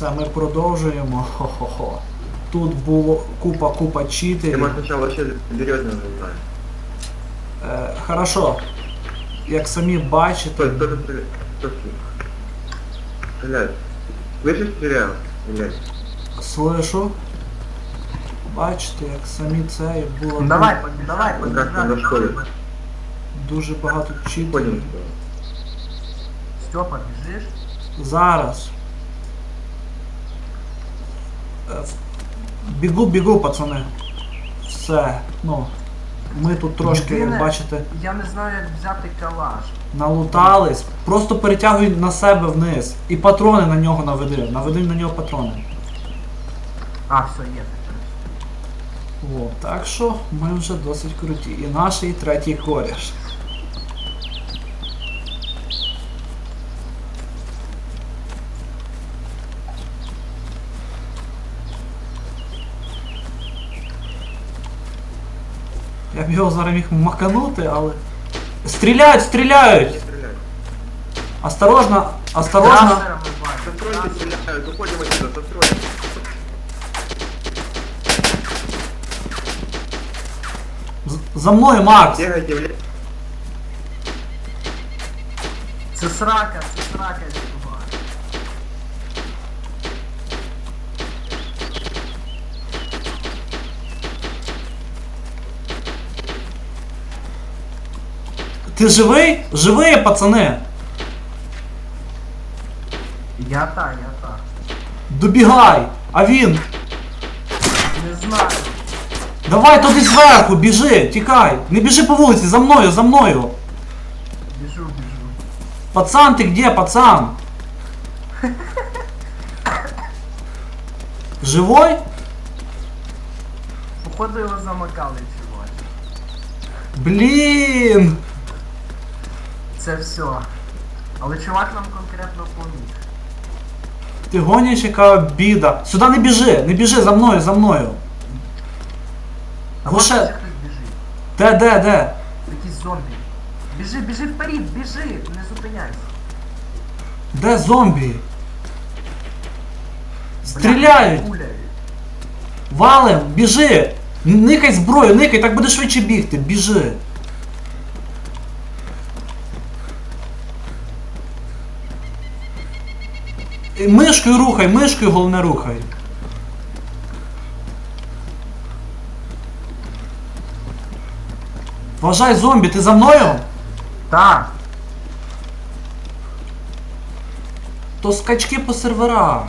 Все, ми продовжуємо. Хо-хо-хо. Тут було купа-купа Ты читерів. можешь сначала вообще березно знать. Е, хорошо. Як самі бачите, Стой, кто-то стреляет. Кто стреляет? Слышишь, стрелял? Блядь. слышу. Бачите, як самі це і було Ну, давай, пог- давай, Ну, как там побежали. зашкодит? дуже багато читерів. Ходим. Степа, бежишь? Зараз. Е, Бігу, бігу, пацани. Все. Ну. Ми тут трошки, як бачите, Я не знаю, як взяти калаш. налутались. Просто перетягуй на себе вниз. І патрони на нього наведи. Наведи на нього патрони. А, все, є. О, так що ми вже досить круті. І наш і третій коріш. Його зараз міг маканути, але. Стріляють, стріляють! Не стреляй. Осторожно, осторожно! Трасера ми бачимо. Со стройки стреляют. Уходим отсюда, со стройки. З- За мною, Макс! Бегайте, блядь. Це срака, це срака, Ти живий? Живий, пацани! Я та, я та. Добігай! А він! Не знаю. Давай туди зверху, біжи, тікай! Не біжи по вулиці, за мною, за мною! Біжу, біжу. Пацан, ти где, пацан? Живой? Походу його замакали, чувак. Блін! Це все. Але чувак нам конкретно поміг. Ти гониш, яка біда. Сюди не біжи, не біжи за мною, за мною. А може ще- ще хтось біжить. Де, де, де? Якийсь зомбі. Біжи, біжи вперед, біжи, не зупиняйся. Де зомбі? Бля, Стріляють! пуляють. Валим, біжи! Никай зброю, никай, так буде швидше бігти, біжи. Мишкою рухай, мишкою головне рухай. Вважай зомбі, ти за мною? Так. То скачки по серверах.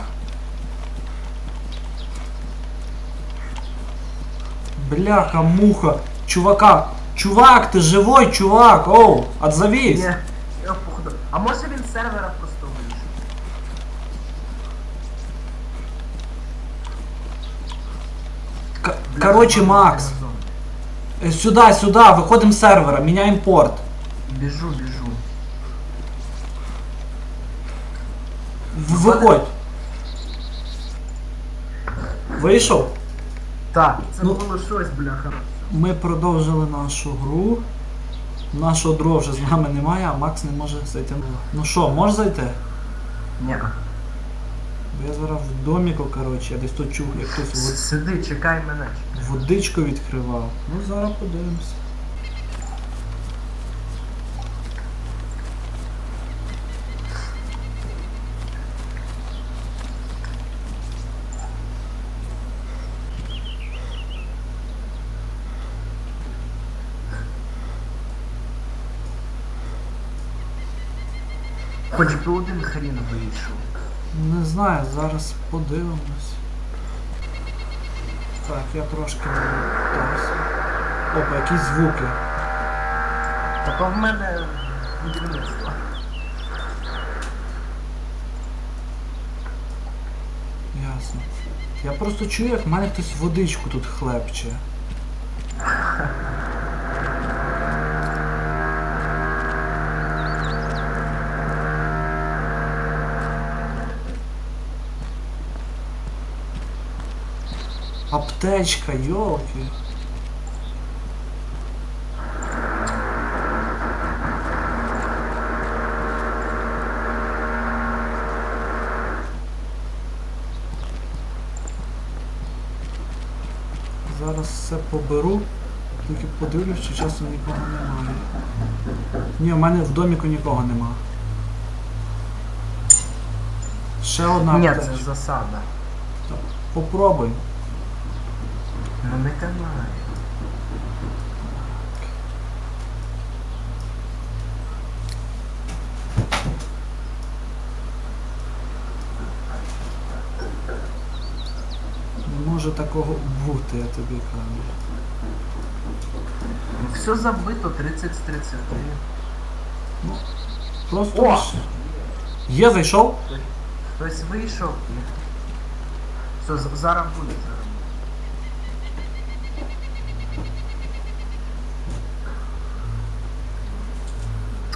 Бляха, муха. Чувака. Чувак, ти живой, чувак. Оу, отзовись. Ні, я походу. А може він з сервера просто вийшов? К- Бля, Короче, Макс, э, сюда, сюда, выходим с сервера, меняем порт. Біжу, біжу. В- Виходь. Вийшов? Так, це Ну- було щось, бляха. Ми продовжили нашу гру. Нашого друга вже з нами немає, а Макс не може зайти. Ну що, можеш зайти? Ні. Бо я зараз в доміку, коротше, я десь тут чув, як хтось вод- Сиди, чекай мене. водичку відкривав. Ну зараз подивимось. Хоч би один хрін вийшов. Не знаю, зараз подивимось. Так, я трошки налутався. Опа, якісь звуки. Та то в мене будівництво. Ясно. Я просто чую, як в мене хтось водичку тут хлебче. Аптечка, йолки. Зараз все поберу, тільки подивлюсь, чи часом нікого немає. Ні, в мене в доміку нікого нема. Ще одна Ні, це засада. Попробуй. Ну не канає. Не може такого бути, я тобі кажу. Ну, Все забито 30 з 30. Просто. О! ж- Є, зайшов? Хтось вийшов. Все, зараз буде, зараз.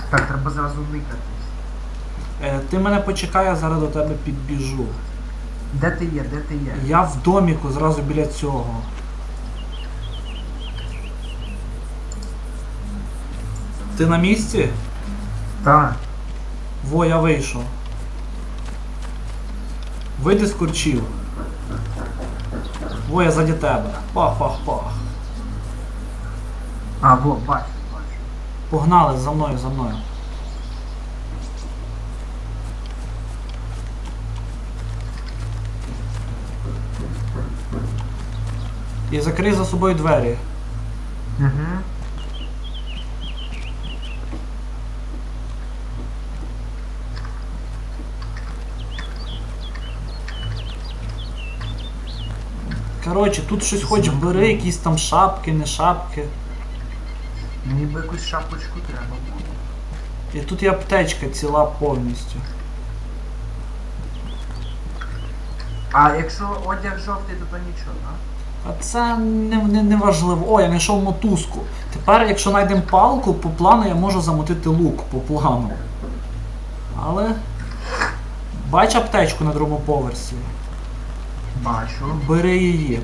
Так, треба зразу никатись. Е, ти мене почекай, я зараз до тебе підбіжу. Де ти є, де ти є? Я в доміку зразу біля цього. Ти на місці? Так. Во, я вийшов. Вийди з курчів. Во, я заді тебе. Пах-пах-пах. А, во, бачу, бачу. Погнали за мною, за мною. І закрий за собою двері. Угу. Коротше, тут щось хоч бери, якісь там шапки, не шапки. Мені би якусь шапочку треба було. І тут є аптечка ціла повністю. А якщо одяг жовтий, то, то нічого, так? А це не, не, не важливо. О, я знайшов мотузку. Тепер, якщо знайдемо палку, по плану я можу замотити лук по плану. Але. Бач аптечку на другому поверсі. Бачу. Бери її.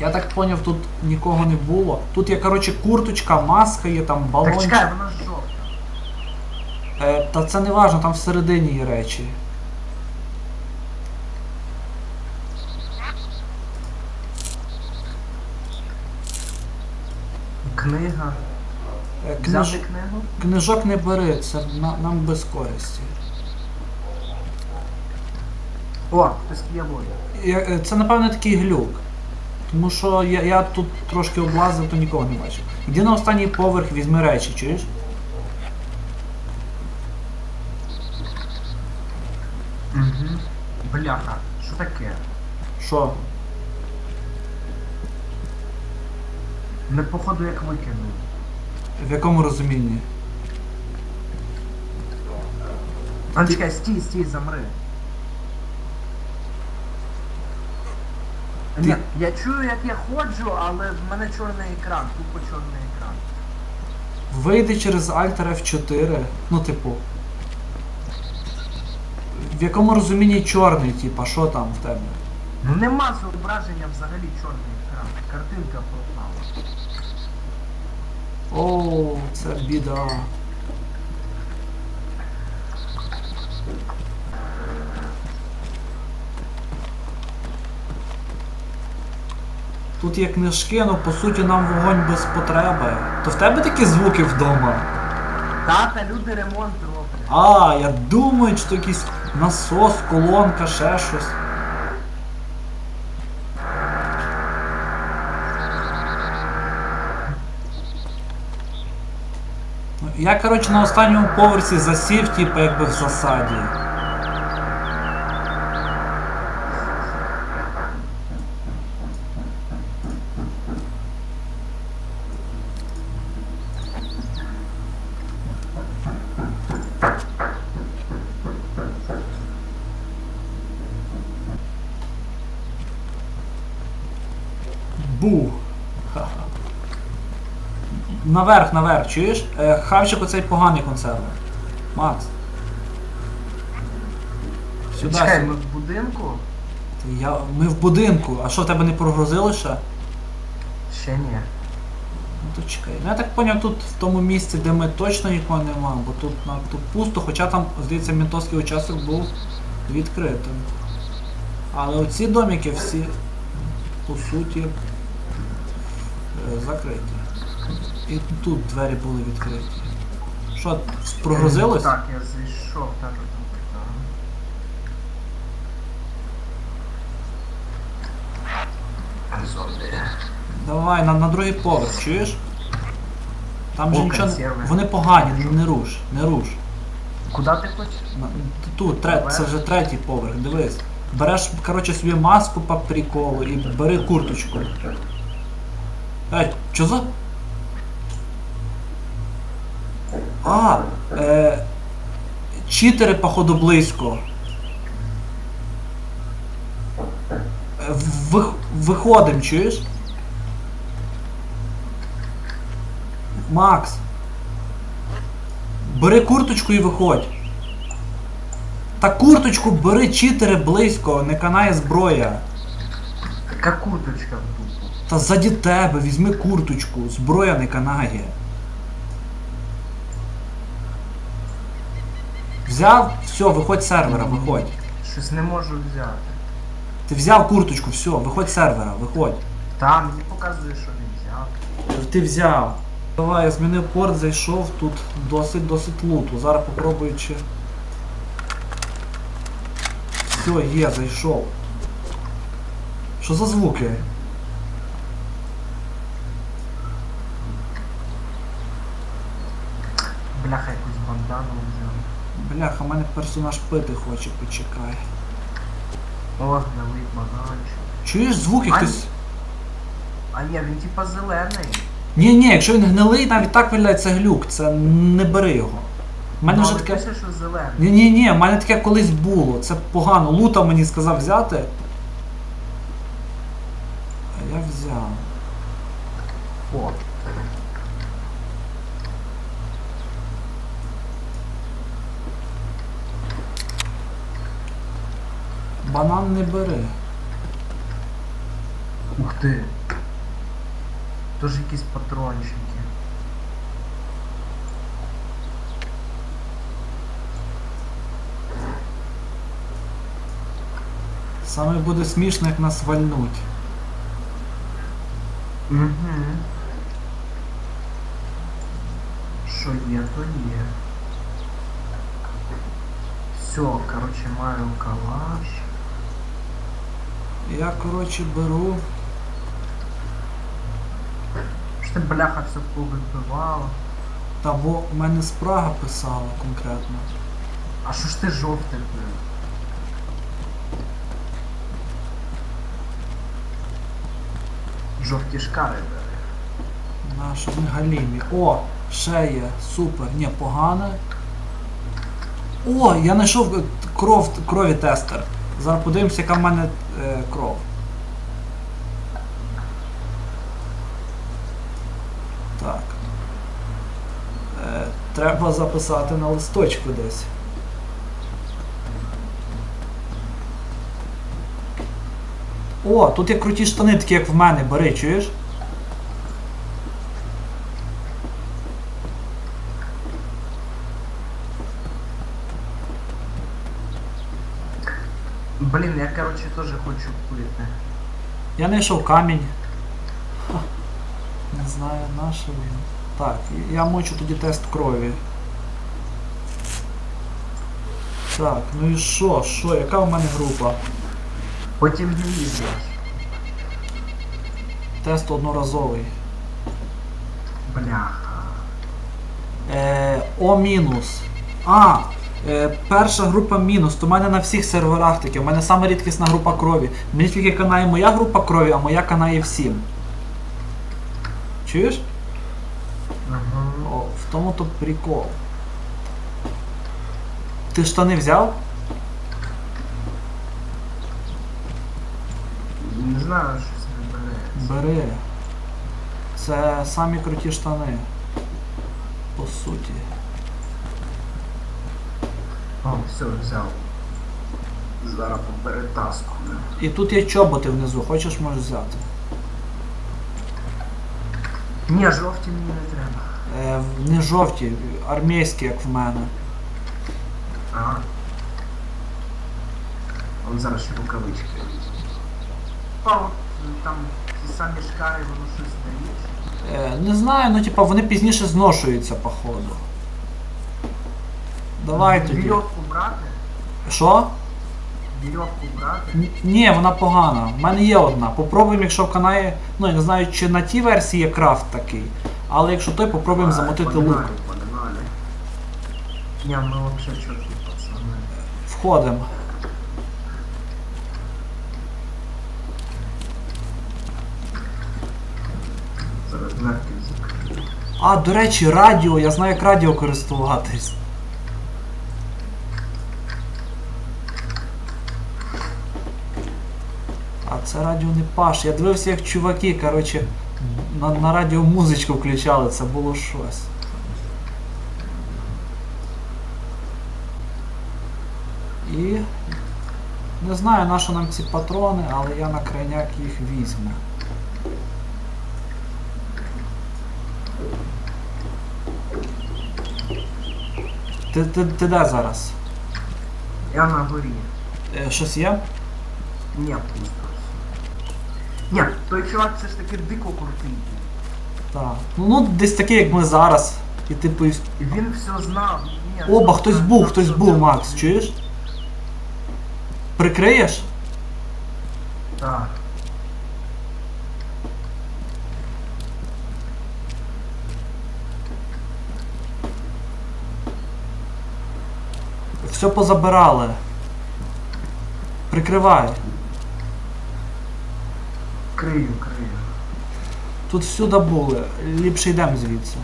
Я так поняв, тут нікого не було. Тут є, коротше, курточка, маска є, там Так балончик. чекай, вона жовта. Е, та це не важно, там всередині є речі. Книга. Е, Взяти книж... книгу? Книжок не бери, це на... нам без користі. О, хтось п'є воду. Я- е, Це, напевно, такий глюк. Тому що я, я тут трошки облазив, то нікого не бачив. Іди на останній поверх, візьми речі, чуєш? Угу. Бляха, що таке? Що? Не походу як викинули. В якому розумінні? А чекай, стій, стій, замри. Ні, я чую, як я ходжу, але в мене чорний екран, тупо чорний екран. Вийди через Alt F4. Ну, типу. В якому розумінні чорний, типа, що там в тебе? Ну нема зображення взагалі чорний екран. Картинка пропала. О, це біда. Тут є книжки, ну по суті нам вогонь без потреби. То в тебе такі звуки вдома? Тата, люди ремонт роблять. А, я думаю, що то якийсь насос, колонка, ще щось. Ну, Я, коротше, на останньому поверсі засів, типу, якби в засаді. Бу. Ха-ха. Наверх, наверх, чуєш? Е, хавчик оцей поганий консерви. Макс. Сюди. Чекай, ми в будинку? Я, ми в будинку. А що в тебе не прогрузили ще? Ще ні. Ну то чекай. Ну я так поняв, тут в тому місці, де ми точно нікого нема, бо тут, на, тут пусто, хоча там, здається, ментовський участок був відкритим. Але оці домики всі, по суті, е, закриті. І тут двері були відкриті. Що, прогрузилось? Так, я зайшов, так. Зомбі. Давай, на, на другий поверх, чуєш? Там же О, нічого. не- консерви. Вони погані, не руш, не руш. Куди ти хочеш? На- Тут, тре, це вже третій поверх, дивись. Береш, коротше, собі маску по приколу і бери курточку. Ей, що за? А, е, читери, походу, близько. Е, вих- Виходим, чуєш? Макс. Бери курточку і виходь. Та курточку бери читери близько, не канає зброя. Така курточка в. Та заді тебе, візьми курточку, зброя не канає. Взяв, все, виходь з сервера, виходь. Щось не можу взяти. Ти взяв курточку, все, виходь з сервера, виходь. Там мені показує, що не взяв. Ти взяв. Давай, я змінив порт, зайшов, тут досить досить луту. Зараз попробую чи. Все, є, зайшов. Що за звуки? Бляха, якусь бандану взяв. Бляха, у мене персонаж пити хоче, почекай. О, гнилий бананчик. Чуєш звуки Ань. хтось. А ні, він типа зелений. Ні, ні, якщо він гнилий, навіть так виглядає, це глюк, це не бери його. У мене Ну, вже таке. пише, що зелений. Ні, ні, ні, в мене таке колись було. Це погано. Лута мені сказав взяти. А я взяв. О. Банан не бери. Ух ти. Тож якісь патрончики. Саме буде смішно, як нас вальнуть. Угу. Що є, то є. Все, короче, маю калаш. Я, коротше, беру. Що бляха все повибивало. Та бо в мене спрага писала конкретно. А що ж ти жовтий пив? Жовті шкари бери. Наша не галімі. О, ще є. Супер. Ні, погано. О, я знайшов е, кров, крові тестер. Зараз подивимося, яка в мене е, кров. Так. Е, треба записати на листочку десь. О, тут є круті штани, такі як в мене, бери, чуєш? Блін, я короче теж хочу пити. Я знайшов камінь. Ха, Не знаю, на що він. Так, я мочу тоді тест крові. Так, ну і що, що, яка в мене група? Потім не їздиш. Тест одноразовий. Бляха. Е, О мінус. А, перша група мінус, то в мене на всіх серверах таке. У мене саме рідкісна група крові. Мені тільки канає моя група крові, а моя канає всім. Чуєш? Ага. О, в тому то прикол. Ти штани взяв? Не знаю, що це не бере. Бери. Це самі круті штани. По суті. О, все, взяв. Зараз поперетаскую. І тут є чоботи внизу, хочеш можеш взяти. Ні, жовті мені не треба. Е, не жовті, армійські, як в мене. Ага. Он зараз ще рукавички. Е, там ті самі шкари, воно щось дає. Е, не знаю, ну типа вони пізніше зношуються, походу. Давай тоді. Вірьовку брати? Що? Вірьовку брати? Н- Ні, вона погана. У мене є одна. Попробуємо, якщо в каналі. Ну, я не знаю, чи на тій версії є крафт такий. Але якщо той, попробуємо замотити лук. Погнали, погнали. Ні, ми вообще чорті, пацани. Входимо. Зараз. А, до речі, радіо, я знаю, як радіо користуватись. А це радіо не паш. Я дивився, як чуваки, коротше, на, на радіо музичку включали, це було щось. І не знаю, на що нам ці патрони, але я на крайняк їх візьму. Ти, ти, ти де зараз? Я на горі. Е, щось є? Ні. Ні, той чувак все ж таки дико крутий. Так. Ну, ну десь такий, як ми зараз. І типу. і- І він все знав. Ні, Оба, все хтось був, все хтось знав. був, Макс, чуєш? Прикриєш? Так. Все позабирали. Прикривай. Крию, крию. Тут всюди були. Ліпше йдемо звідси.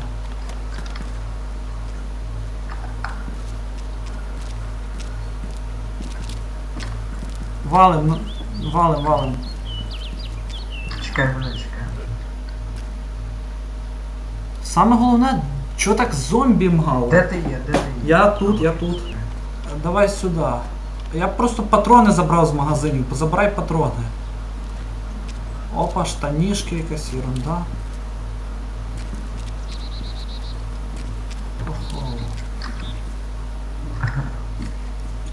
Валим, ну, валим, валим. Чекай мене, чекай. Саме головне, чого так зомбі мгало? Де ти є, де ти є? Я тут, я тут. Давай сюди. Я просто патрони забрав з магазинів. Позабирай патрони. Опа, штанішки якась ерунда. Охо.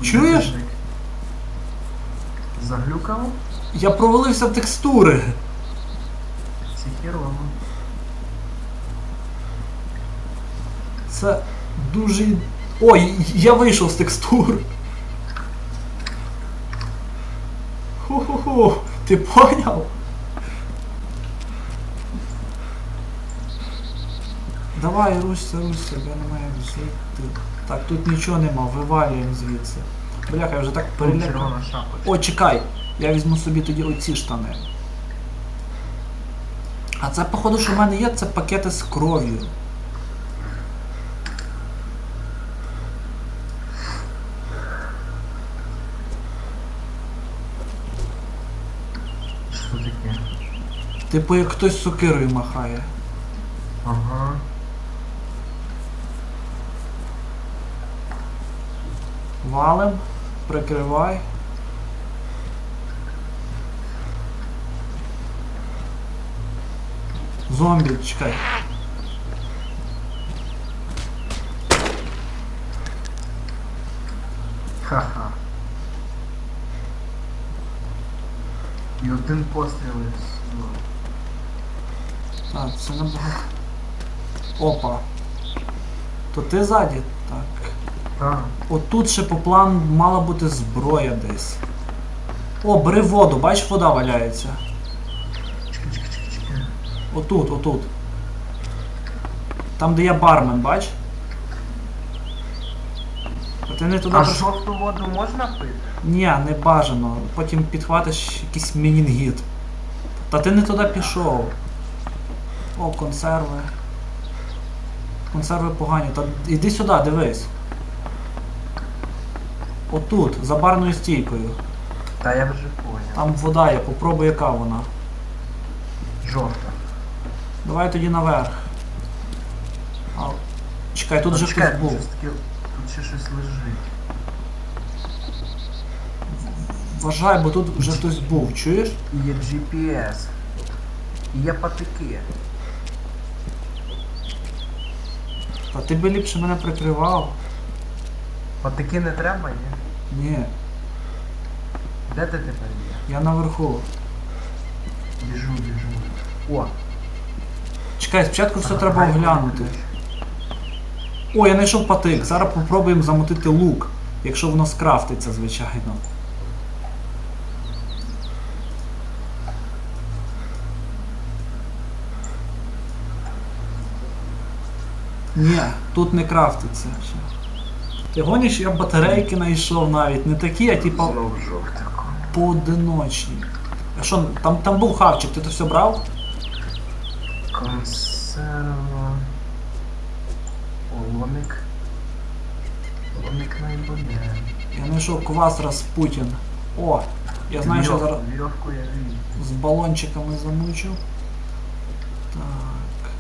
Чуєш? Заглюкав? Я провалився в текстури. Це хірово. Це дуже. Ой, я вийшов з текстур. Ху-ху-ху. Ти поняв? Давай, рушся, рушся, я не маю звідти. Так, тут нічого нема, вивалюємо звідси. Бляха, я вже так перелякав. О, чекай, я візьму собі тоді оці штани. А це, походу, що в мене є, це пакети з кров'ю. Типу як хтось сокирою махає. Ага. Валим, прикривай. Зомбі, чекай. Ха-ха. І один постріл і все. Так, це набагато. Опа. То ти ззаді? Так. Отут ще по плану мала бути зброя десь. О, бери воду, бачиш, вода валяється. Отут, отут. Там, де я бармен, бач? А ти не туди А прийшов? жовту воду можна пити? Ні, не бажано. Потім підхватиш якийсь мінінгіт. Та ти не туди пішов. О, консерви. Консерви погані. Та іди сюди, дивись. Отут, за барною стійкою. Та я вже поняв. Там вода є, попробуй яка вона. Жовта. Давай тоді наверх. А, чекай, тут А, вже чекай, хтось був. щось таке- Тут ще щось лежить. Вважай, бо тут вже хтось був, чуєш? І є GPS. І є патики. Та ти би ліпше мене прикривав. Патики не треба, ні? Ні, Де ти тепер є? я наверху. Біжу, біжу. О, Чекай, спочатку все треба оглянути. О, я знайшов патик. Зараз попробуємо замутити лук. Якщо воно скрафтиться, звичайно. Ні, тут не крафтиться. ще. Ти гониш, я батарейки знайшов навіть. Не такі, а типа поодиночні. А що, там, там був хавчик, ти то все брав? Консерва. Олоник. Олоник найбуде. Я знайшов квас Распутін. О, я знаю, що зараз з балончиками замучу. Так.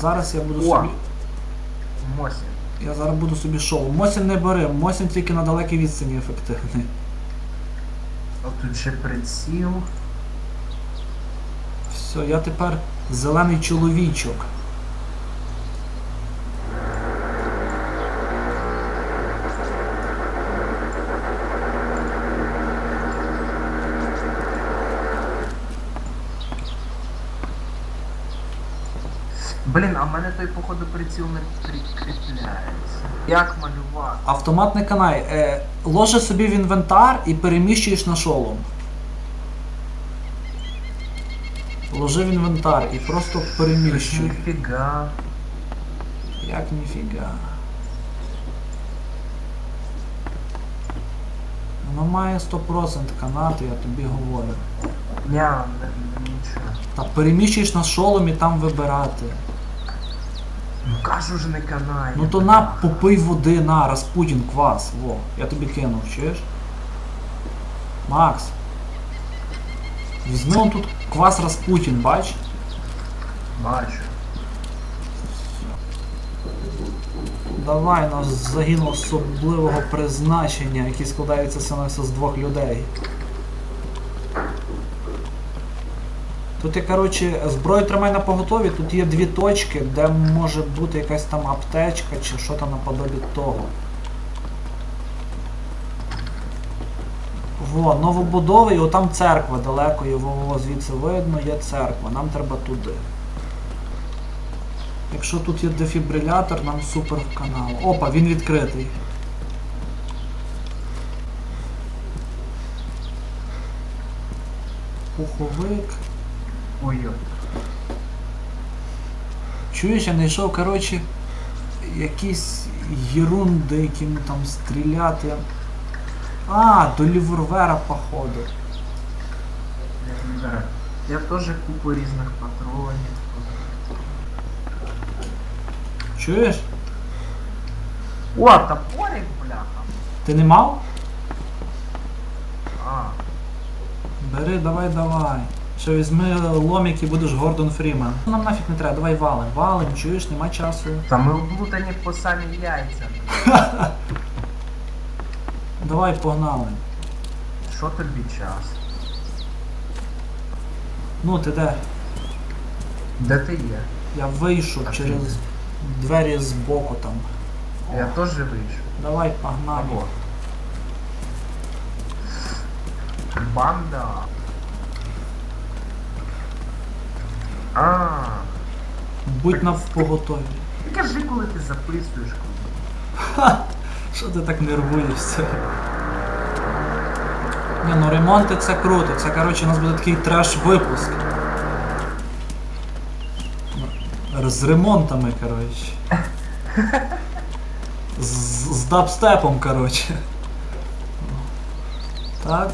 Зараз я буду О! собі. Мосін. Я зараз буду собі шоу. Мосін не бери, Мосін тільки на далекій відстані ефективний. От тут ще приціл. Все, я тепер зелений чоловічок. Блін, а в мене той походу приціл не прикріпляється. Як малювати? Автомат не канай. Е, ложи собі в інвентар і переміщуєш на шолом. Ложи в інвентар і просто переміщуй. Ніфіга. Як ніфіга. Воно має 100% канати, я тобі говорю. Не, не, нічого. Та переміщуєш на шолом і там вибирати. Ну кажу ж не канає. Ну то на попий води, на, Распутін, квас. Во, я тобі кинув, чуєш? Макс. Візьми он тут квас Распутін, бач? Бачу. Давай на загін особливого призначення, який складається саме з двох людей. Тут є, коротше, зброю тримай на поготові, тут є дві точки, де може бути якась там аптечка чи що там наподобі того. Во, новобудови, і отам церква далеко, його звідси видно, є церква, нам треба туди. Якщо тут є дефібрилятор, нам супер в канал. Опа, він відкритий. Пуховик. Ой-ой. Чуєш, я знайшов, коротше, якісь єрунди, яким там стріляти. А, до лівервера, походу. Я, я теж купу різних патронів. Чуєш? О, топорик, бляха. Ти не мав? А, Бери, давай, давай. Ще візьми ломік і будеш Гордон Фрімен. Нам нафіг не треба, давай валим. Валим, чуєш, нема часу. та ми облутані по самі яйця. Давай погнали. Що тобі час? Ну, ти де? Де ти є? Я вийшов А через ти? двері з боку там. Я теж вийшов. Давай, погнали. Або. Банда. А, Будь на поготові. кажи, коли ти записуєш коли. Що ти так нервуєшся? Ні, ну ремонти це круто. Це коротше у нас буде такий треш-випуск. Ну, З ремонтами, коротше. З, з дабстепом, коротше. Так.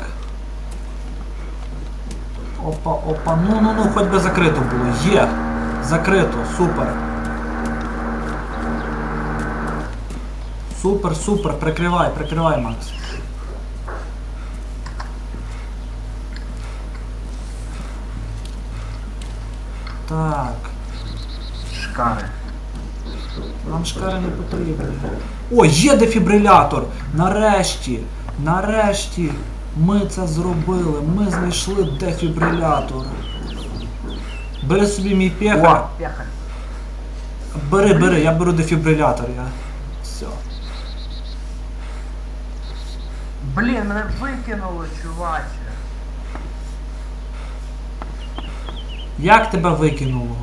Опа, опа, ну ну ну, хоч би закрито було. Є! Закрито, супер. Супер, супер, прикривай, прикривай, Макс. Так, Шкари. нам шкари не потрібні. О, є дефібрилятор! Нарешті! Нарешті ми це зробили, ми знайшли дефібрилятор. Бери собі мій пєхар. Бери, бери, я беру дефібрилятор, я. Все. Блін, мене викинуло, чуваче. Як тебе викинуло?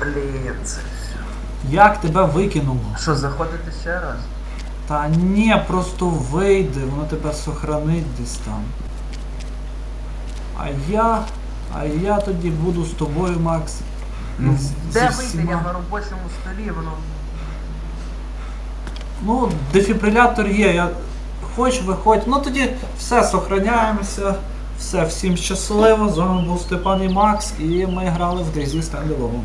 Блін, це як тебе викинуло? Що, заходити ще раз? Та ні, просто вийди, воно тебе сохранить десь там. А я. А я тоді буду з тобою, Макс. Ну, З- де зі вийти? всіма. Я на робочому столі, воно. Ну, дефібрилятор є, я хоч виходь. Ну тоді все, сохраняємося. Все, всім щасливо. З вами був Степан і Макс, і ми грали в DayZ Standalone.